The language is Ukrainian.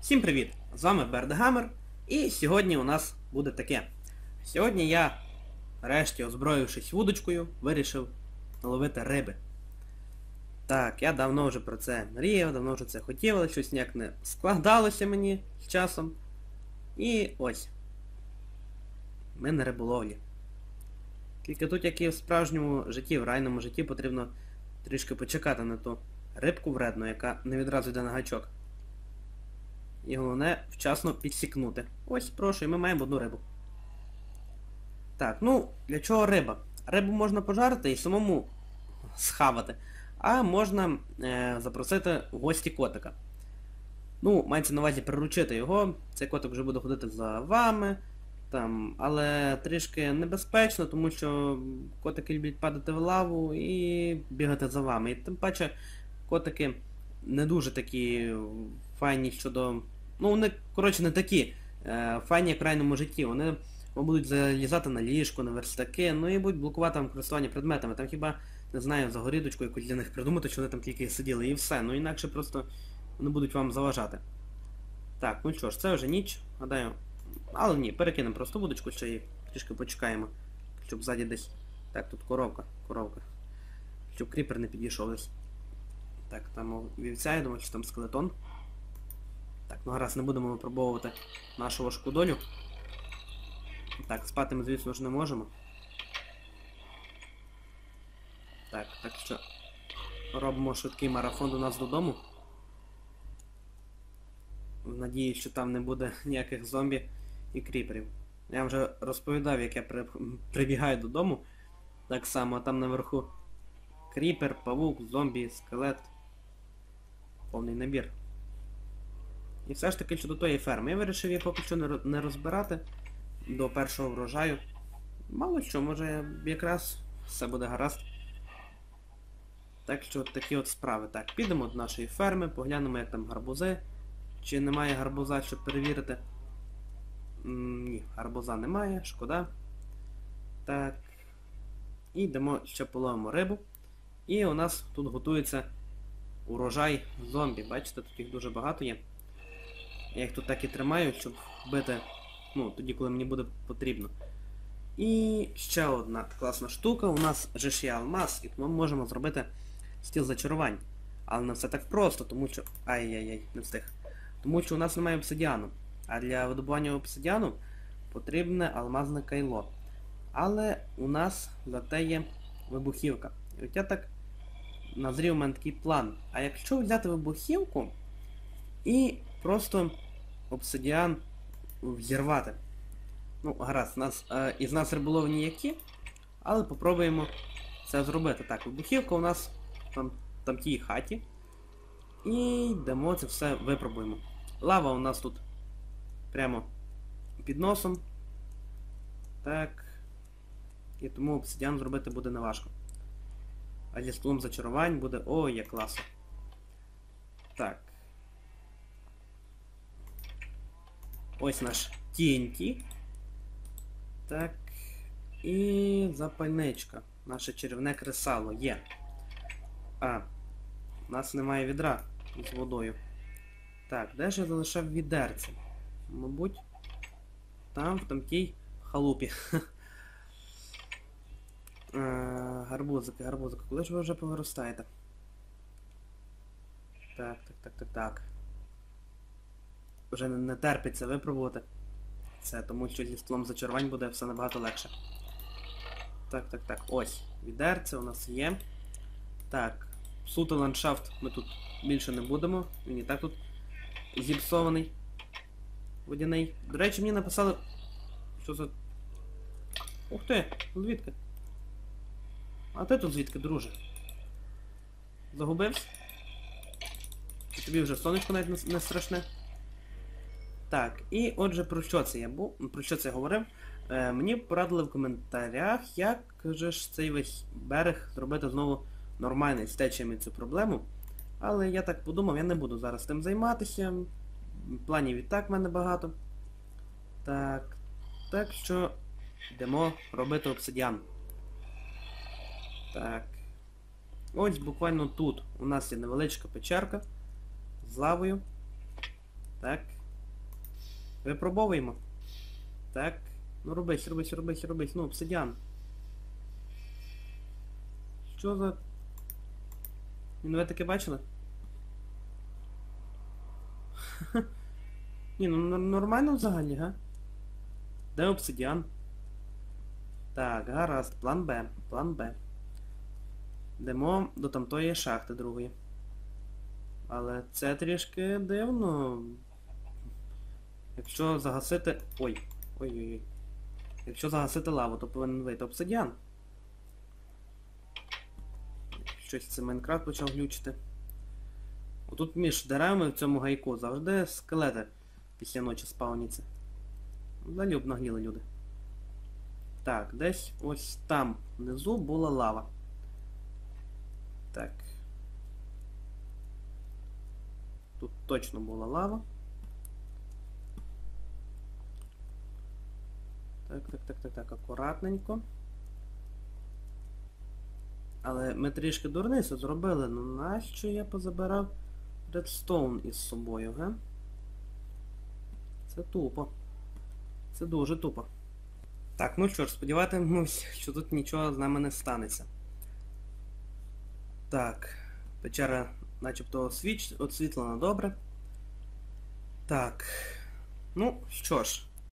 Всім привіт! З вами Бердгамер, і сьогодні у нас буде таке. Сьогодні я, нарешті озброївшись вудочкою, вирішив наловити риби. Так, я давно вже про це мріяв, давно вже це хотів, але щось ніяк не складалося мені з часом. І ось. Ми на риболовлі. Тільки тут, як і в справжньому житті, в райному житті, потрібно трішки почекати на ту рибку вредну, яка не відразу йде на гачок. І головне вчасно підсікнути. Ось, прошу, і ми маємо одну рибу. Так, ну, для чого риба? Рибу можна пожарити і самому схавати. А можна е, запросити в гості котика. Ну, мається на увазі приручити його. Цей котик вже буде ходити за вами. Там, але трішки небезпечно, тому що котики люблять падати в лаву і бігати за вами. І тим паче котики не дуже такі файні щодо... Ну, вони, коротше, не такі е, файні, як в крайньому житті. Вони будуть залізати на ліжко, на верстаки, ну і будуть блокувати вам користування предметами. Там хіба, не знаю, загорідочку якусь для них придумати, що вони там тільки сиділи і все. Ну інакше просто вони будуть вам заважати. Так, ну що ж, це вже ніч, гадаю. Але ні, перекинемо просто вудочку, ще і трішки почекаємо. Щоб ззаді десь... Так, тут коровка, коровка. Щоб кріпер не підійшов десь. Так, там вівця, я думаю, що там скелетон. Так, ну гаразд, не будемо випробовувати нашу важку долю. Так, спати ми, звісно ж, не можемо. Так, що робимо швидкий марафон до нас додому. В надії, що там не буде ніяких зомбі і кріперів. Я вже розповідав, як я при... прибігаю додому. Так само, там наверху кріпер, павук, зомбі, скелет. Повний набір. І все ж таки щодо тої ферми. Я вирішив її поки що не розбирати до першого врожаю. Мало що, може якраз все буде гаразд. Так що такі от справи. Так, підемо до нашої ферми, поглянемо, як там гарбузи. Чи немає гарбуза, щоб перевірити. М, ні, гарбуза немає, шкода. Так. І йдемо ще половимо рибу. І у нас тут готується урожай зомбі. Бачите, тут їх дуже багато є. Я їх тут так і тримаю, щоб вбити, ну, тоді, коли мені буде потрібно. І ще одна класна штука. У нас же є алмаз, і ми можемо зробити стіл зачарувань. Але не все так просто, тому що... Ай-яй-яй, не встиг. Тому що у нас немає обсидіану. А для видобування обсидіану потрібне алмазне кайло. Але у нас зате є вибухівка. І от я так назрів у мене такий план. А якщо взяти вибухівку і просто обсидіан взірвати. Ну, гаразд, нас, е, із нас риболов ніякі, але попробуємо це зробити. Так, вибухівка у нас там, там тій хаті. І йдемо це все випробуємо. Лава у нас тут прямо під носом. Так. І тому обсидіан зробити буде неважко. А зі столом зачарувань буде... Ой, як класно. Так. Ось наш TNT. Так. І запальничка. Наше чарівне кресало є. А, у нас немає відра з водою. Так, де ж я залишав відерце? Мабуть, там, в тамтій халупі. Е, Гарбузики, гарбузики. Коли ж ви вже повиростаєте? Так, так, так, так, так. Вже не, терпиться випробувати. Це тому що зі столом зачарувань буде все набагато легше. Так, так, так. Ось. Відерце у нас є. Так. Суто ландшафт ми тут більше не будемо. Він і так тут зіпсований. Водяний. До речі, мені написали... Що за... Ух ти! Звідки? А ти тут звідки, друже? Загубився? Чи тобі вже сонечко навіть не, не страшне? Так, і отже, про що це я був? Про що це я говорив? Е, мені порадили в коментарях, як же ж цей весь берег зробити знову нормальний з течіями цю проблему. Але я так подумав, я не буду зараз тим займатися. планів і так в мене багато. Так. Так що йдемо робити обсидіан. Так. Ось буквально тут у нас є невеличка печерка з лавою. Так. Випробовуємо. Так. Ну робись, робись, робись, робись. Ну, обсидіан. Що за... Ну ви таке бачили? Ні, ну нормально взагалі, га? Де обсидіан? Так, гаразд, план Б, план Б. Йдемо до тамтої шахти другої. Але це трішки дивно. Якщо загасити... Ой. Ой-ой-ой. Якщо загасити лаву, то повинен вийти обсидіан. Щось це Майнкрафт почав глючити. Отут між деревами в цьому гайку завжди скелети після ночі спавняться. Залюб нагліли люди. Так, десь ось там внизу була лава. Так. Тут точно була лава. Так, так, так, так, так, акуратненько. Але ми трішки дурницю зробили. Ну нащо я позабирав редстоун із собою, га? Це тупо. Це дуже тупо. Так, ну що ж, сподіватимусь, що тут нічого з нами не станеться. Так, печера начебто освіч... освітлена добре. Так. Ну, що ж.